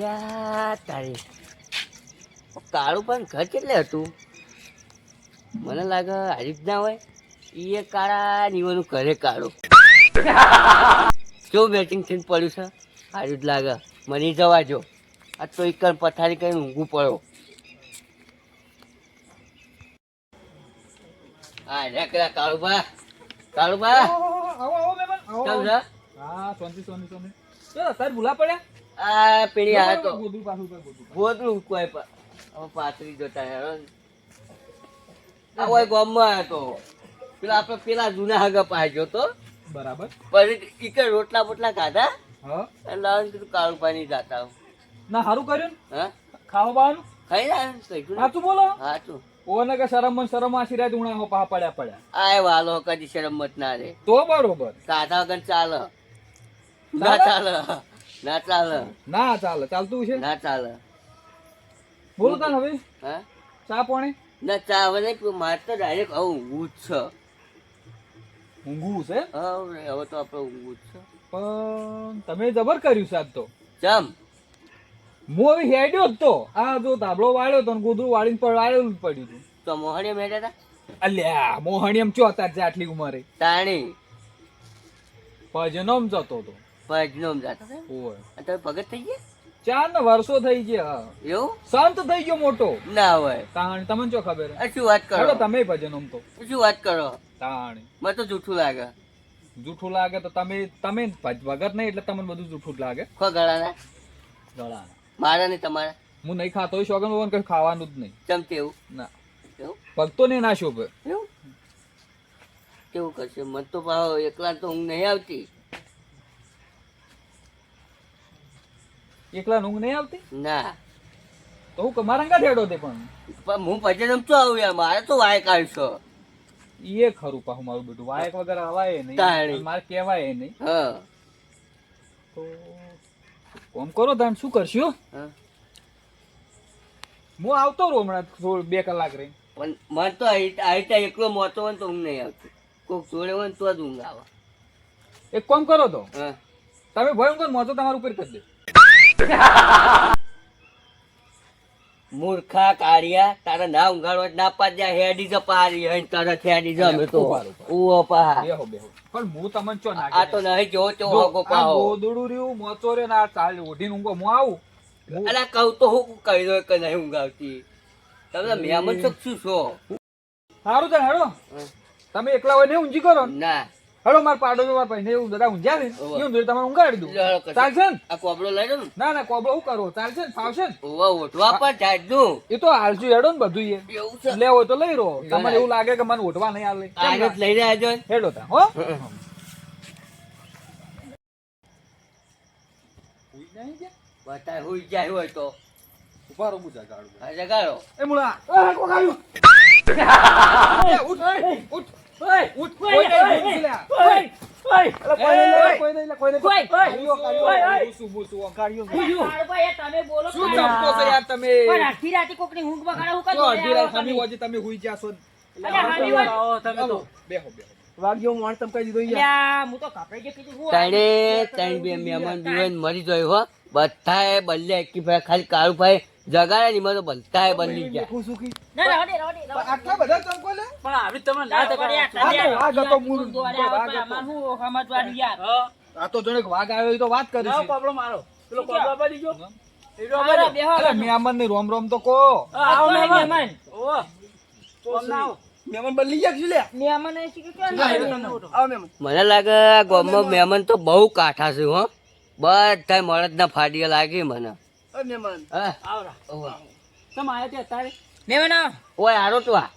યા તારી. કાળું પણ ઘર કેટલે હતું? મને લાગે હારી જ ના હોય. એ કાળા નીવાનું ઘરે કાળું. શું બેટિંગ થઈને પડ્યું છે? આ જ લાગે. મને જવા જો આ તો એક પથારી કરીને ઊંઘું પડ્યો હા રેકરા કાળુબા કાળુબા આવો આવો મહેમાન આવો હા શાંતિ શાંતિ શાંતિ. ચલો સાહેબ ભૂલા પડ્યા? આ પેલી આ તો. ગોદડું પાછું ઉપર ગોદડું પાછું. ગોદડું કોઈ પણ હવે પાથરી જોતા હેરો આ હોય ગામમાં હતો પેલા આપણે પેલા જૂના હગા પાડ્યો તો. બરાબર. પછી રોટલા બોટલા ખાધા. હા. અને કીધું કાળું પાણી જાતા ના સારું કર્યું ને? હા? ખાવા બાવાનું ખાઈ રહ્યા સાચું બોલો? હા તું ઓને કે શરમ મન શરમ આશીર્વાદ ઉણા હો પા પડ્યા. પડ્યા આય વાલો કદી શરમ મત ના રે. તો બરોબર. સાધા વગર ચાલે. ના ચાલે? ના ચાલે. ના ચાલે. ચાલતું છે ના ચાલે. બોલો તાન હવે. હા? ચા પાણી? ના ચાવે નહીં પણ મારે તો ડાયરેક્ટ હવે ઊંઘવું જ છે. ઊંઘવું છે? હવે હવે તો આપણે ઊંઘવું જ છે. પણ તમે જબર કર્યું સાહેબ તો. ચમ? હું હવે હેડ્યો જ તો. આ જો તાબડો વાળ્યો તો ને ગોદડું વાળીને પણ વાળેલું જ પડ્યું હતું. તો મોહણીએ મેળ્યા હતા અલ્યા મોહણી એમ ચો અત્યારે આટલી ઉંમરે? તાણી. ભજનોમ જતો હતો ભજનો જતા. તમે ભગત થઈ ગયા? ચાર ને વર્ષો થઈ ગયા એવું? સંત થઈ ગયો મોટો. ના હોય. તાણ તમને ચો ખબર? શું વાત કરો? તમે ભજનોમ તો. શું વાત કરો? તાણ. મને તો જૂઠું લાગે. જૂઠું લાગે તો તમે તમે ભગત નહીં એટલે તમને બધું જૂઠું જ લાગે. ખો ગળાના? ગળાના. મારા ને તમારા. હું નહીં ખાતો શોખન વગર કઈ ખાવાનું જ નહીં. ચમ તેવું ના. એવું ભક્તો ને ના શોભે. એવું કેવું કરશે? મને તો ભાવ એકલા તો ઊંઘ નહીં આવતી. એકલા ઊંઘ નહીં આવતી? ના. તો હું મારા અંગા હેડો તે પણ. પણ હું ભજન રમતો આવું યાર મારે તો વાયક આવશો. એ ખરું પાછું મારું બેટું. વાયક વગર આવાય નહીં. મારે કહેવાય નહીં. હા. તો કોમ કરો તાન શું કરશો? હું. આવતો રહું હમણાં બે કલાક રહી પણ મને તો આઈટા એકલો મોતો હોય તો ઊંઘ નહીં આવતી. કોક જોડે હોય તો જ ઊંઘ આવે. એક કોમ કરો તો. તમે ભયંકર મોતો તમારું ઉપર કરી દે. મૂર્ખા કાળિયા તારે ના ઊંઘાડવા ના પાડ્યા હેડી જ પારી હઈ તરત હેડી જ અમે તો. ઉવો પા બેહો બેહો. પણ હું તમને ચો આ તો નહીં જો ચો હોગો હગો આ પાહો ગોદડું રહ્યું મોચો રે ના ચાલ ઓઢીને ઊંઘો હું આવું? અલા કહું તો હું કહી દો કે નહીં ઉંગાવતી તમે મેમન છો શું છો? સારું તો હેડો હા. તમે એકલા હોય ને ઊંઘી કરો ને. ના માર પાડો પાડો માર ભાઈ એવું બધા ઊંઘ્યા ને ઓવે. એ ઊંઘી તમારે ઊંઘાડી દઉં. ચાલશે ને? આ કોબળો લઈ લો ને. ના ના કોબળો હું કરો? ચાલશે ને? ફાવશે ને? ઉવા ઓઠવા પણ જાજનું એ તો હાલજુ હેડો ને બધું એ. લેવો તો લઈ રહો. તમને એવું લાગે કે મને ઓટવા નહીં આલે. આગળ લઈ રહ્યા આવજો હેડો તા હો. બતાય હુઈ જાય હોય તો. ઉભારો રહો બુજા જગાડો. એ મુળા. કોકાયું ઉઠ ઉઠ. છો યાર તમે? જો અડધી રાત ખમી હોજે તમે જાશો ને. હાલો, બેહો બેહો. વાગ્યો મોણ તમ કહી દીધો યાર તાણે ત્રણ બે મહેમાન બીવાન મરી ગયો હો. બધાએ બદલે એકી ભાઈ ખાલી કાળુ ભાઈ જગાડે ની તો હે બની ગયા. બેઠું સુખી. આટલા બધા ચમકો ને પણ આવી તમે ના આ તો વાઘ હતો મૂળ. વાઘ હતો. આ તો જોડે વાઘ આવ્યો તો વાત કરી છે. પાપડો મારો. પેલો પાપડો પડી ગયો. અરે ને રોમ રોમ તો કો આવો ના બદલી ગયા છે લે મને લાગે ગામમાં મહેમાન. તો બહુ કાઠા છે હો. બધા મળદ ના ફાડીયા લાગી મને. મહેમાન આવરા. ઓવે. તમે આયા ત્યાં તારે? ઓય આરોટવા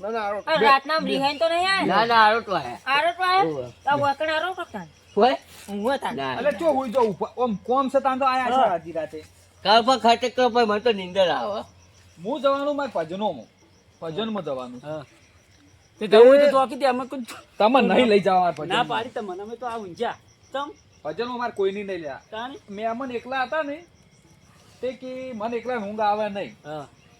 ના ના રાતના રિહાઈન તો નહીં ના? ના આરોટવા હે આરો તો આયો? ઓવે. વકણ આરો કરતા ઓય? ઊંઘો તા ના અલે ચો જો ઓમ કોમ છે તાન તો આયા છે આધી રાતે. કાળ પર ખાતે કરો ભાઈ મને તો નીંદર આવે. હું. જવાનું મારે ભજનમાં જવાનું. તે જવું હોય તો દે અમે કોઈ તમે નહીં લઈ જવા મારે ના પાડી તમને અમે તો આ ઊંઝ્યા તમ? ભજનમાં મારે કોઈ નહીં લ્યા. તાણે? અમને એકલા હતા ને તે કે મને એકલા ઊંઘ આવે નહીં.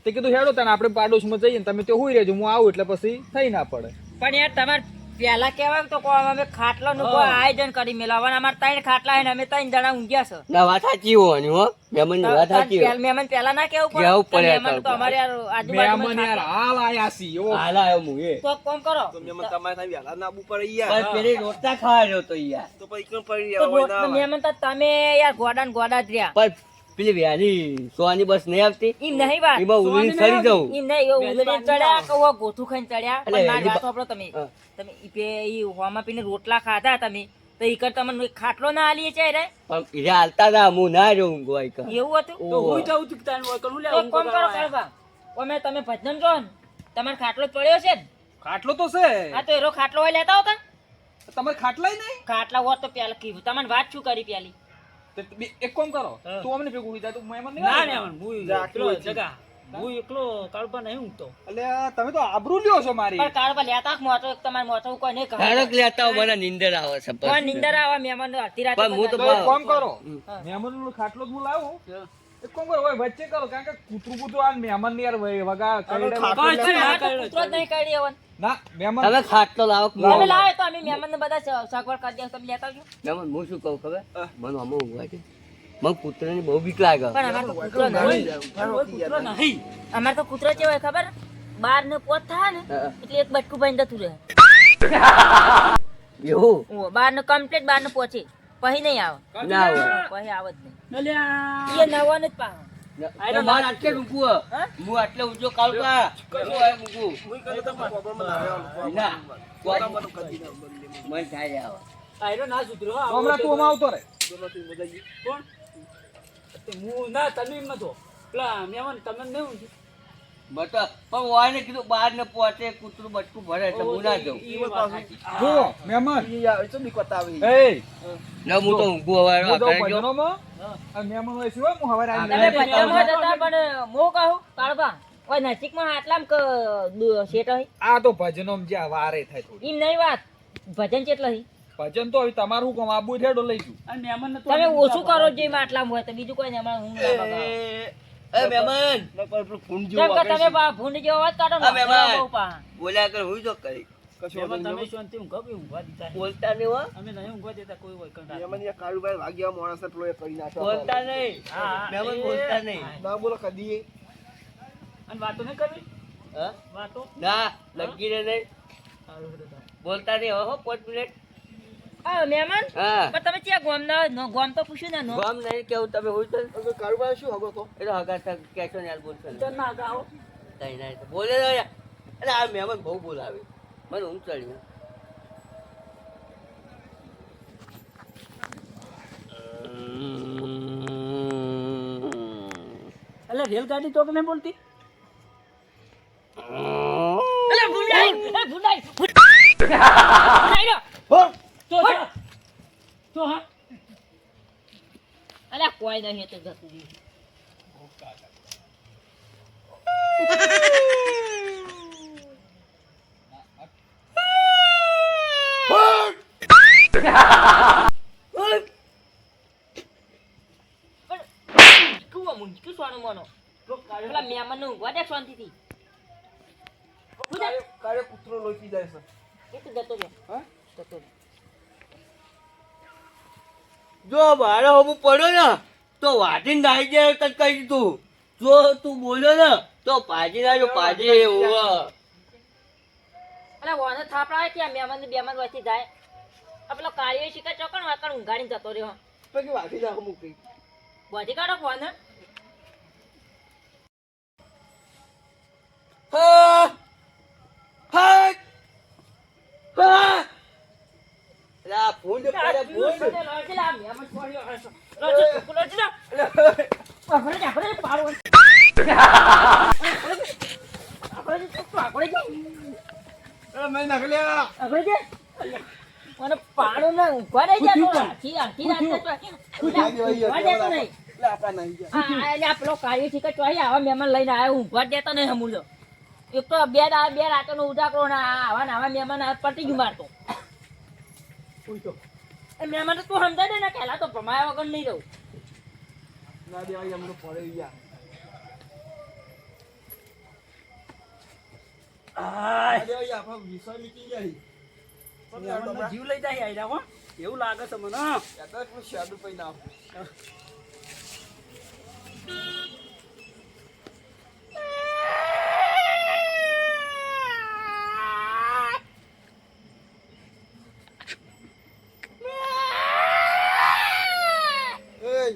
તે કીધું હેડો તને આપણે પાડોશમાં જઈએ તમે તો હોઈ રહેજો હું આવું એટલે પછી થઈ ના પડે. પણ યાર તમારે પેલા કેવાય તો કોઈ અમે ખાટલો નું કોઈ આયોજન કરી મેલાવન અમાર ત્રણ ખાટલા હે ને અમે ત્રણ જણા ઊંઘ્યા છે. ના વાત સાચી હોની હો. મેમનની વાત સાચી હો. મેમન પેલા ના કેવું પડે. કેવું પડે મેમન તો. અમારે યાર આજુબાજુ મેમન યાર હાલ આયા સી ઓ. હાલ આયો હું એ. તો કોમ કરો. તો મેમન તમારે થાય વહેલા ના પડે યાર. પણ પેલી રોટલા ખાવા રહ્યો તો યાર. તો પછી કેમ પડી તો રહેવા હોય ના તો તો તમે યાર ગોડા ગોડા જ રહ્યા. પણ પેલી વ્યાજી સોની બસ નહીં આવતી? ઈ નહીં વાત. એમાં ઉલળી ચડી જવું ઈ નહીં એવો ચડ્યા કે ઓવા ગોથું ખાઈને ચડ્યા. પણ ના વાત બા- તમે. તમે ઈ પે ઈ હોમાં પીને રોટલા ખાધા તમે. તો ઈ કર તમને ખાટલો ના આલીએ છે રે? પણ ઈ હાલતા ના હું ના રહ્યો હું ગોઈ કણ. એવું હતું? તો હું જાઉં છું કે તારે હોય કરું લે કોમ કરો કરવા ઓમે તમે ભજન જો ને. તમારે ખાટલો જ પડ્યો છે ને. ખાટલો તો છે. હા તો એરો ખાટલો હોય લેતા હોતા તમારે ખાટલાય નહીં? ખાટલા હોત તો પેલા કીધું. તમને વાત શું કરી પેલી? તો એક કોમ કરો. તું અમને ભેગું જા તું મહેમાન નહીં ના ના હું એકલો જગા. હું એકલો કાળપા નહીં ઊંઘતો. એટલે તમે તો આબરૂ લ્યો છો મારી. પણ કાળપા લેતા મોટો એક તમારે મોટો કોઈ નહીં કહે. ધારક લેતા મને નીંદર આવે છે પણ નિંદર આવે મહેમાન અડધી રાતે પણ હું તો કામ કરો. મહેમાનનું ખાટલો જ હું લાવું. એક કામ કરો વચ્ચે કરો કારણ કે કૂતરું બૂતરું આ મહેમાનની યાર વગા કરડે ખાટલો કાંઈ છે હા, ના તો કર્યો કૂતરો જ નહીં કાઢી આવવાનો. ના મહેમાન તમે ખાટલો લાવો તમે લાવે તો અમે મહેમાનને બધા સગવડ કરી દઈએ, તમે લેતા આવજો. મહેમાન, હું શું કહું ખબર? મને આમાં ઊંઘવા છે મને કૂતરાની બહુ બીક લાગે. પણ અમારે તો કૂતરો નહીં. કોઈ કૂતરો નહીં. અમારે તો કૂતરો કેવો હોય ખબર? બાર ને પોત થાય ને એટલે એક બટકું ભાઈ જતું રહે. એવું? બાર ને કમ્પ્લીટ બાર ને પહોંચે પછી નહીં આવે. ના આવે. પછી આવે જ નહીં. એ નવા ને જ પાહો. તમે બતા પણ વાયને કીધું બહાર ને પહોંચે કૂતરું બટકું ભરે એટલે હું ના જાઉં ઈ વાત સાચી. જો મહેમાન ઈ યાર, તો બીક બતાવી. એ ના હું તો ઊંઘું હવે આ કરે જો. મહેમાન હોય છે હું હવારે આવીને તમે લઈને જતા પણ મો કહું કાળબા ઓય નજીકમાં આટલામ કે દુ- હોય આ તો ભજનોમાં જ્યાં વારે થાય થોડું નહીં વાત ભજન કેટલો હોય ભજન તો હવે તમારું કોમ આબુ અને મહેમાન તમે ઓછું કરો જે આટલા હોય તો બીજું કોઈ બગાડો. એ મહેમાન. તમે અવાજ કાઢો ને. બોલ્યા કર હું જો કરી. બોલતા નહીં હો. અમે નહીં ઊંઘવા દેતા કોઈ હોય કંટાળો. મહેમાન યાર કાળુભાઈ વાગ્યા માણસ પેલો કરી નાખ્યો. બોલતા નહીં. મહેમાન બોલતા નહીં. ના બોલો કદી અને વાતો નહીં કરવી? વાતો? ના લગીને નહીં. સારું હેડો તાર. બોલતા નહીં હો પાંચ મિનિટ. મહેમાન? પણ તમે ત્યાં ગોમ ના ગોમ તો પૂછ્યું ને નો? નહીં કેવું તમે હોય તો તો શું હગો તો એટલે હગા થા કહેશો ને યાર બોલશો ને. ના ગાઓ. કઈ ના બોલે એટલે આ મહેમાન બહુ બોલાવે. મને ઊંઘ ચડ્યું એટલે રેલગાડી તો નહીં બોલતી? અલે ભૂંડાઈ ભૂંડાઈ ભૂંડાઈ રો. તો જા. તો હા અલે કોઈ નહીં એ તો જતું રહ્યું. પણ કુવા મુંજકી સોનું મોનો પેલા મહેમાનનું ઊંઘવા દે શાંતિથી કાળે કાળે કૂતરો લોહી પી જાય છે એ તો જતો રહ્યો હા? જતો રહ્યો જો મારો હમું પડ્યો ને તો વાટીને નાઈ જાય તને કહી દીધું. જો તું બોલ્યો ને તો પાજી નાજો પાજી ઓવા અલા વાને થાપડા હોય ત્યાં મહેમાન ને બેમાન વચ્ચે જાય. આપલો પેલો કાળીઓ શિકાર ચોકણ વાકણ ઊંઘાડીને જતો રહ્યો? પછી વાટી નાખો મૂકી. વાટી કાઢો ફોન હા. હા. હા. આ ભૂંડ પડે ભૂંડ મેં નકલ્યા પાડો ના ઊભા રહી જા આખી આખી રાત તો ઊભા દેતો નહીં એટલે નહીં આ આ એટલે પેલો કાર્ય છે કે ચોઈ આવા મહેમાન લઈને આવ્યો જ દેતો નહીં એક તો બે બે રાતોનો ઉજાગરો ને આવા ને આવા મહેમાન પટી ગયું મારતો એ મહેમાન તો તું સમજાય દે ને પહેલા તો ભમાયા વગર નહીં રહું. ના દેવાય અમને પડે ગયા. જીવ લઈ જાય આયરા હો. એવું લાગે છે મને યાદ આવે પેલું શાડું પૈ ના આપું. એય,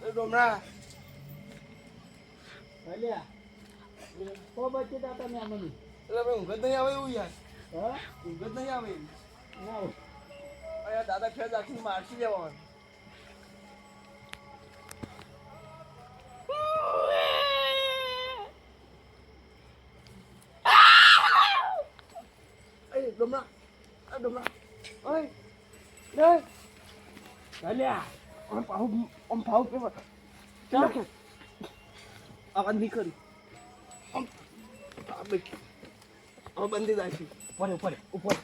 એ ડોમરા અલ્યા કો એટલે ઊંઘ જ નહીં આવે એવું યાર. હા? ઊંઘ જ નહીં આવે એવું. દાદા ખેર રાખીને જવાનું આમ પાહુ પેપર. ચાલ. આ બે આ બંધી રાખી. ઉપર ઉપર ઉપર.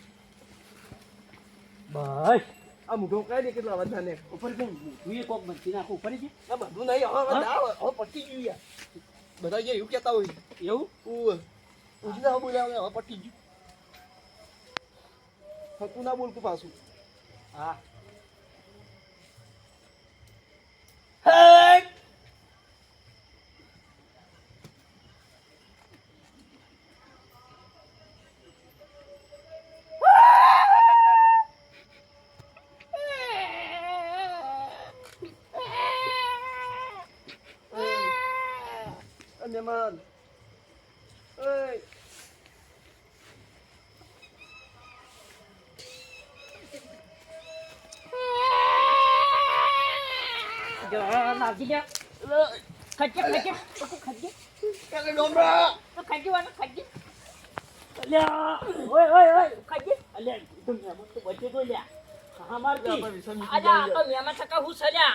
બસ. આ મુઢો કાઢી દે કેટલા ને ઉપર કેમ તું કોક બચી નાખો. ઉપર છે આ બધું નહીં હવે હવે દાવ હવે પટી ગયું યાર. બધા જે એવું કહેતા હોય. એવું? ઉ હવે પટી ગયું. હતું ના બોલતું પાછું. હા એ મહેમાન એ જો માવજી જા ખજે ખજે. તો ખજે કાલે ડોમરા. તો ખજે વાનો ખજે. અલ્યા. ઓય ઓય ઓય. ખજે. અલ્યા તું મહેમાન તો બચે તો લ્યા. હા મારતી. દઈએ. તો મેમાં થકા હું સજા?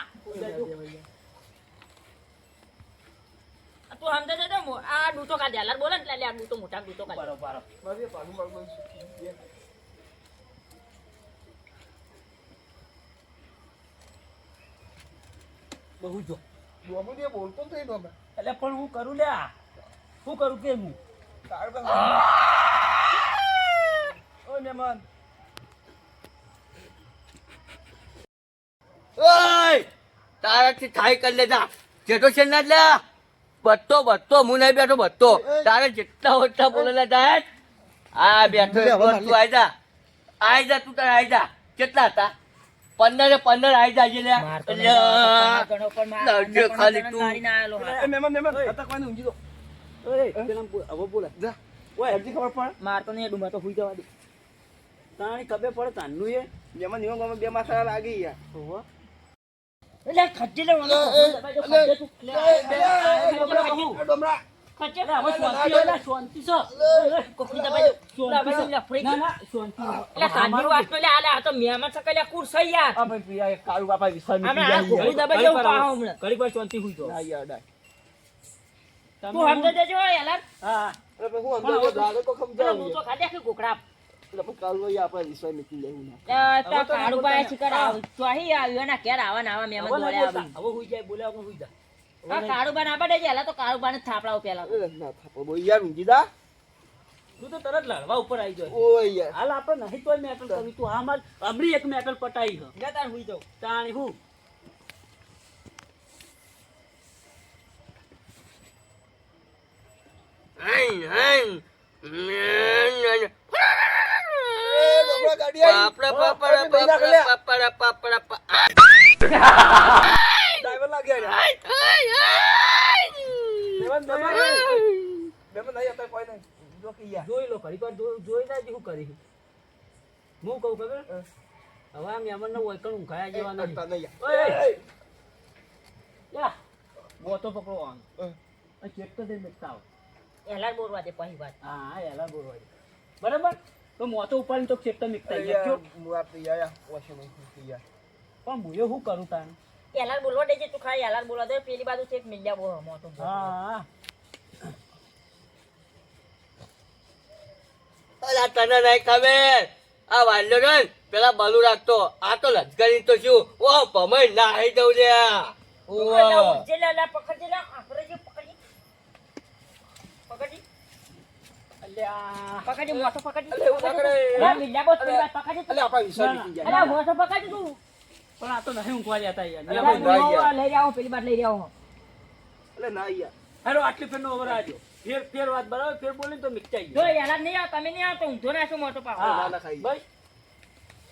તું સમજે છે આ ડૂટો કાઢે અલર બોલે ને એટલે આ ડૂટો મોટા ડૂટો કાઢે બરોબર મારી પાનું પાનું સુકી બહુ જો. ડોમો દે બોલતો જ નહીં ડોમરા એટલે પણ હું કરું લ્યા શું કરું કે હું? તાર પાસે ઓય મહેમાન. ઓય તારાથી થાય કરી લેતા. જેટો છે ના એટલે બત્તો બત્તો હું નહીં બેઠો બત્તો તારે જેટલા ઓછા બોલેલા જાય આ બેઠો તું આઈ જા. આઈ જા તું તારે આઈ જા. કેટલા હતા? પંદર ને પંદર આવી જાય ખાલી તું. નહીં ડુંબા તો હુઈ જવા દે તાણી ખબર પડે તાનું એ જેમાં નિયમ ગમે બે માથા લાગી ગયા એટલે ખજે લે કોકડા એટલે પણ કાળુ ભાઈ આપણે વિશ્વાસ મૂકી લેવું ના તા કાળુ પાય શિકાર આવ. તો અહીં આવ્યો ના ક્યારે આવા ના આવા મેમન હવે દોડે ના આવી બોલતા. હવે હુઈ જાય બોલ્યા હુઈ જા આ કાળુ બા ના પડે એલા તો કાળુ બાને થાપડાઓ પેલા ના થાપો બોલ યાર ઊંઘી દા તું તો તરત લડવા ઉપર આવી જાય ઓય યાર. હાલ આપણે નહીં તોય મેટલ કરી તું આ માર હમણાં એક મેટલ પટાઈ હ. જા તાર હુઈ જાવ તાણી હું? આવી. પાપડા, પાપડા. પાપડા, પાપડા, પાપડા, પા- ડ્રાઈવર લાગ્યા યાર મહેમાન મહેમાન મહેમાન નહીં અત્યારે કોઈ નહીં જો કે જોઈ વાર જોઈ જોઈ શું કરી હું કહું ખબર? હવે આ મહેમાન ને ઓયકણ ઊંઘાયા જેવા નથી. ઓય, બોતો પકડો આમ. ચેક તો દે બેઠતા આવ. એલા બોરવા દે પછી વાત. હા હા એલા બોરવા દે. બરાબર? તો મોતો ઉપાડીને તો ચેક તો અરે ગયા છો હું આપી યાર વોશિંગ મશીન યાર પણ હું શું કરું તાન એલા બોલવા દેજે તું ખાલી એલા બોલવા દે. પેલી બાજુ છે મિલ્યા બોલ મોતો હા. અલા, તને નહીં ખબર. આ વાલ્યો ને પેલા બાલુ રાખતો. આ તો લશ્કરી તો શું? ઓ ભમય નાહી દઉં લે પકડી. મોટો તું. પણ આ તો નહીં ઊંઘવા જતા યાર. લઈ પેલી બાર લઈ ના યાર આટલી ફેરનો ઓવર આજો ફેર ફેર વાત બરાબર ફેર બોલી તો મિક્સાઈ જો યાર નહીં આવ તમે નહીં આવતો ઊંધો નાખો મોટો પાવ ના, હા ના ખાઈ. ભાઈ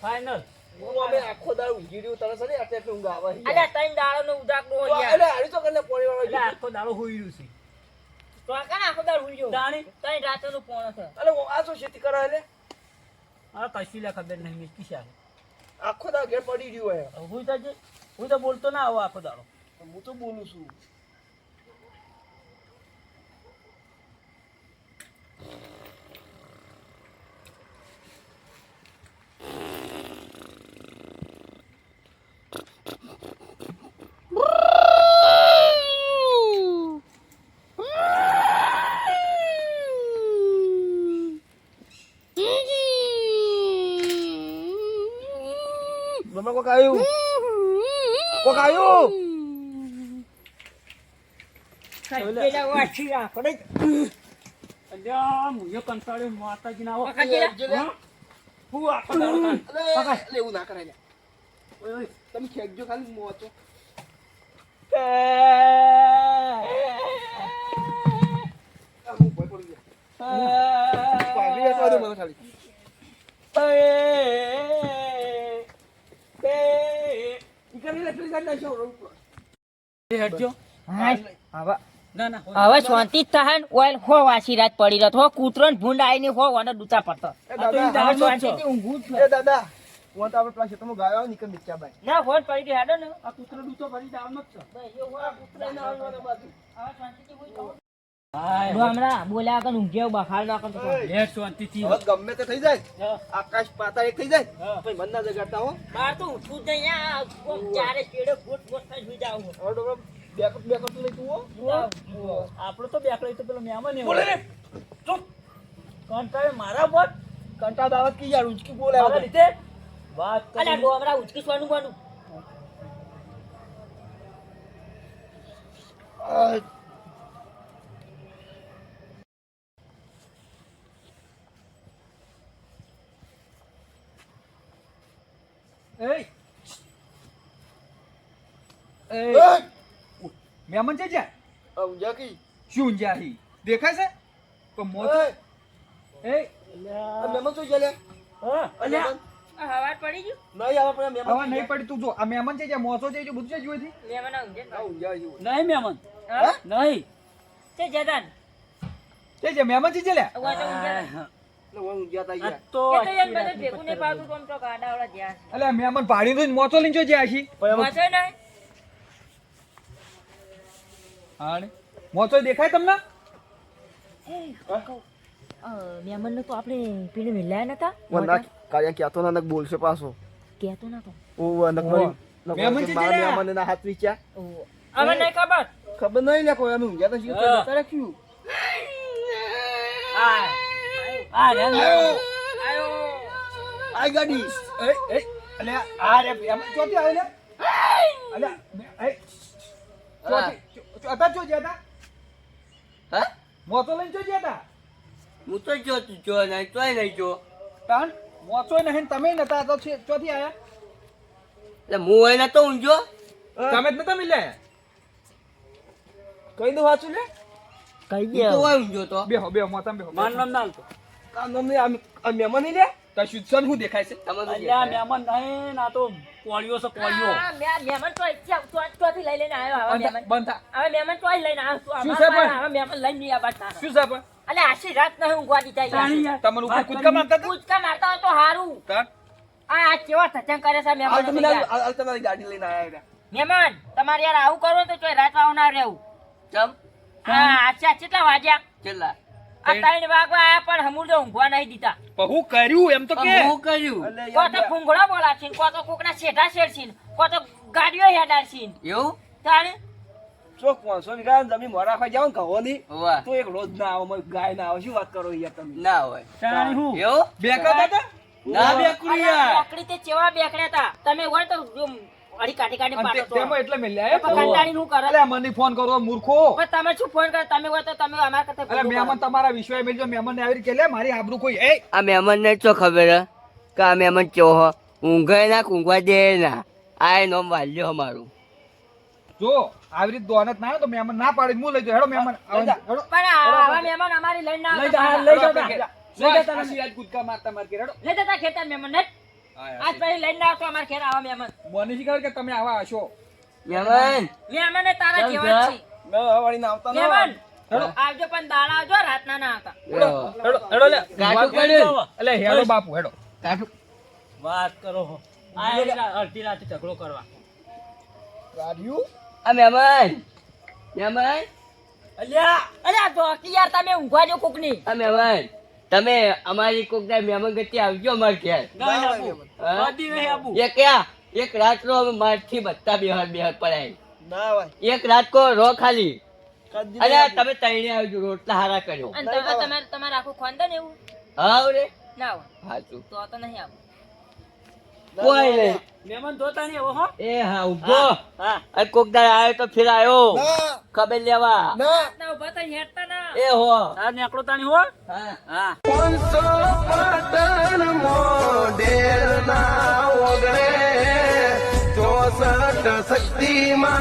ફાઇનલ હું અમે આખો દાળ ઊંઘી રહ્યો તરસ છે ને એટલે એટલી ઊંઘ આવે છે. અલ્યા તૈન દાડો નો તો હોય યાર. અલે હારી તો કરીને પોણી વાળો એટલે આખો દાડો હોઈ રહ્યો છે. તો આ કાં આખો દાળ હોઈ ગયો દાણી? તૈન રાતો નો પોણો છે. અલે આ શું ખેતી કરે એટલે આ કશી લે ખબર નહીં મિસ્કી શાહ આખો દાળ ઘેર પડી રહ્યો હોય. હું તો હું તો બોલતો ના આવો આખો દાડો. હું તો બોલું છું. મમ્મા કોક આવ્યું કોક આવ્યું પેલા વાંચી રાખો ને. અલ્યા મુયો કંટાળ્યો માતાજી ના આવો પકડજે લે. હા? હું આખો દાડો કાન. અલે અલે એવું ના કરાય લ્યા. ઓય, ઓય, તમે ખેંચજો ખાલી મોચો આ હું ભય પડી ગયો. પાઘડી વેચવા હટજો. હા, હવે શાંતિ જ થાય ને ઓઇલ હો વાસી રાત પડી રહ્યો હો કૂતરો ને ભૂંડ આવીને હો વાને દૂતા પડતો. દાદા, તો આપણે પેલા ખેતરમાં ગાયો આવે નીકળ. ના ફોન પડી ગયો હેડો ને. આ કૂતરો ડૂચો ભરી દાવનો જ છે. બસ, એ હો કૂતરાને આવવાનો બાજુ. હવે શાંતિથી ઊંઘી જાઓ. હાય જો હમણાં બોલ્યા વગર ઊંઘ્યો બહાર ના કરતો તો. શાંતિથી. હવે ગમે તે થઈ જાય. આકાશ પાતા એક થઈ જાય. પછી મન ના જગાડતા હો. બહાર તો ઉઠું જ નહીં આ ચારે ચેડે ગોટ ગોટ થઈ સુઈ જાવ. બેકઅપ બેકઅપ તો તું આપણો તો બેકડો તો પેલો મહેમાન ને બોલે રે. ચૂપ. કંટાળે મારા પર કંટાળ દાવત કી યાર ઉચકી બોલે મારા લીધે? વાત અલા ડોમરા ઉચકીસવાનું બનું. એ એ એ મહેમાન છે જ્યાં? ઊંઝા કી શું ઊંઝા હી દેખાય છે? તો મોત એ. મેમન શું છે લે હા, અલ્યા. પડી ગયું? નહીં નહીં પડી તું. જો આ મહેમાન છે જો બધું છે ઊંઝા નહીં હા? નહીં. છે લે ઊંઝા એમ આખી બધું રાતની ભેગું નહીં પાડતું તો આમ તો ગાડાવાળા જ્યાં છે. દો મોચો ને દેખાય તમને? અ, તો આપણે પીણે મિલાયા નતા? વના કાયા ક્યાં તો નાનક બોલશે પાછો. ક્યાં તો ઓ નક ઓહો. મહેમાન છે. મહેમાન એના હાથ વિચ્યા ઓહો. હવે નહીં ખબર? ખબર નહીં લે કોઈ અમે ઊંઝા તો છીએ તો રાખ્યું. આ આ આયો. આ ગાડી. એ એ એટલે આ રે મહેમાન ચોથી આવે ને અલે એ. ચોથી. હતા ચો જ્યાં હતા હા? મોચો લઈને ચો જ્યાં હતા હું તો જો જો નહીં તોય નહીં જો. તાન મોચો નહીં તમે નતા તો છે- ચોથી આયા. એટલે હું હોય તો ઊંજો તમે જ નતા મિલ્યા? કઈ દઉં વાંચું લે કહી દે તો હોય ઊંઝો તો બેહો બેહો મોતા બેહો. માન નામ નામ તો. કામ નામ નહીં આ મહેમાન નહીં લે? તો શુદ્ધ શું દેખાય છે? અલ્યા મહેમાન નહીં ના તો કોળિયો છે કોળિયો આ મહેમાન તો આવ- લઈ લઈને આવ્યો હવે બંધ થા- મહેમાન. બંધ હવે મહેમાન તોય લઈને આવ્યો શું? પાસે હવે મહેમાન લઈને નહીં આવવા શું છે અલે આશી રાત નહીં ઊંઘવા દીધા યાર. તમારું ઉપર કૂદકા મારતા કૂદકા મારતા હોય તો હારું. આ આ કેવા સત્સંગ કરે છે મહેમાન તમે હાલ- તમારી ગાડી લઈને આવ્યા. મહેમાન તમારે યાર આવું કરો તો ચોય રાત આવનાર ના રહેવું. ચમ? હા આચ્છા કેટલા વાગ્યા? કેટલા? ત્રણ વાગવા આયા પણ હમુર તો ઊંઘવા નહીં દીધા. હું કર્યું એમ તો કે? હું કર્યું. કો યાર. તો ફૂંગળા બોલાશે કો તો કોકના છેટા શેરશે કો તો ગાડીઓ હેડાડશે એવું? તાણે ચોક પાંચસો વીઘા જમીન મોરા ખાઈ જાવ ને કહોની તો એક રોજ ના આવો ગાય ના આવે. શું વાત કરો યાર તમે? ના હોય. તાણી હું એવું? બેકા હતા? ના. બેકુરી યાર. બેકડી તે ચેવા બેકડ્યા હતા તમે હોય તો અડી કાઢી કાઢી પાડો તો. એટલે મેલ્યા હે પણ કંટાળીને કરે? અલ્યા મને ફોન કરો મૂર્ખો. પણ તમે શું ફોન કરો? તમે હોય તો તમે અમારા કરતા અલ્યા મહેમાન તમારા વિશ્વાસ મેલજો મહેમાન આવી રીતે લે મારી આબરૂ કોઈ એ આ મહેમાનને ચો ખબર કે આ મહેમાન ચો હો? ઊંઘે ના ઊંઘવા દે ના. આ નોમ વાલ્યો મારું જો આવી રીતે દોનત ના તો મહેમાન ના પાડે. હું લઈ જાઉં. હેડો મહેમાન પણ આવા મહેમાન અમારી લઈને ના લઈ જા, લઈ જા, લઈ જા. હેડો. લઈ જા તને. આશી આજ મારતા માર કે હેડો. લઈ જતા ખેતર મહેમાન. ને આજ પછી લઈને આવતો અમારા ઘેર આવા મહેમાન. મને શી કે તમે આવા હશો? મહેમાન. મહેમાન તારા જેવા છે? ન વાળી ના આવતા મહેમાન આવજો પણ દાડા આવજો રાતના ના આવતા. હેડો. હેડો લે. કાટુ કર્યું. એટલે હેડો બાપુ હેડો. કાટુ વાત કરો આ અડધી રાતે ઝઘડો કરવા. કાઢ્યું? આ મહેમાન. મહેમાન. અલ્યા અલ્યા તો યાર તમે ઊંઘવા જો કોકની. આ મહેમાન. તમે અમારી કોક દાડે મહેમાન ગતિ આવજો અમાર ઘેર. એક એક રાતનો અમે મારથી બધા બેહર બેહર પડાય. એક રાત કો રો ખાલી. અરે તમે તઈને આવજો રોટલા હારા કર્યો. તમારે તમારે આખું ખાનદાન એવું? હા રે ના સાચું તો તો નહીં આવું કોઈ નહીં. મહેમાન જોતા નહીં હવે હો. એ હા ઊભો. હા કોક દાડે આવ્યો તો ફિર આવ્યો. ના, ખબર લેવા. ના. ના ઊભા તો હેઠતા ના. એ હો. આ નેકળો તાણી હો. હા. હા. પાંચસો પાટણ મોઢેર ના ઓગણે ચોસઠ શક્તિમાં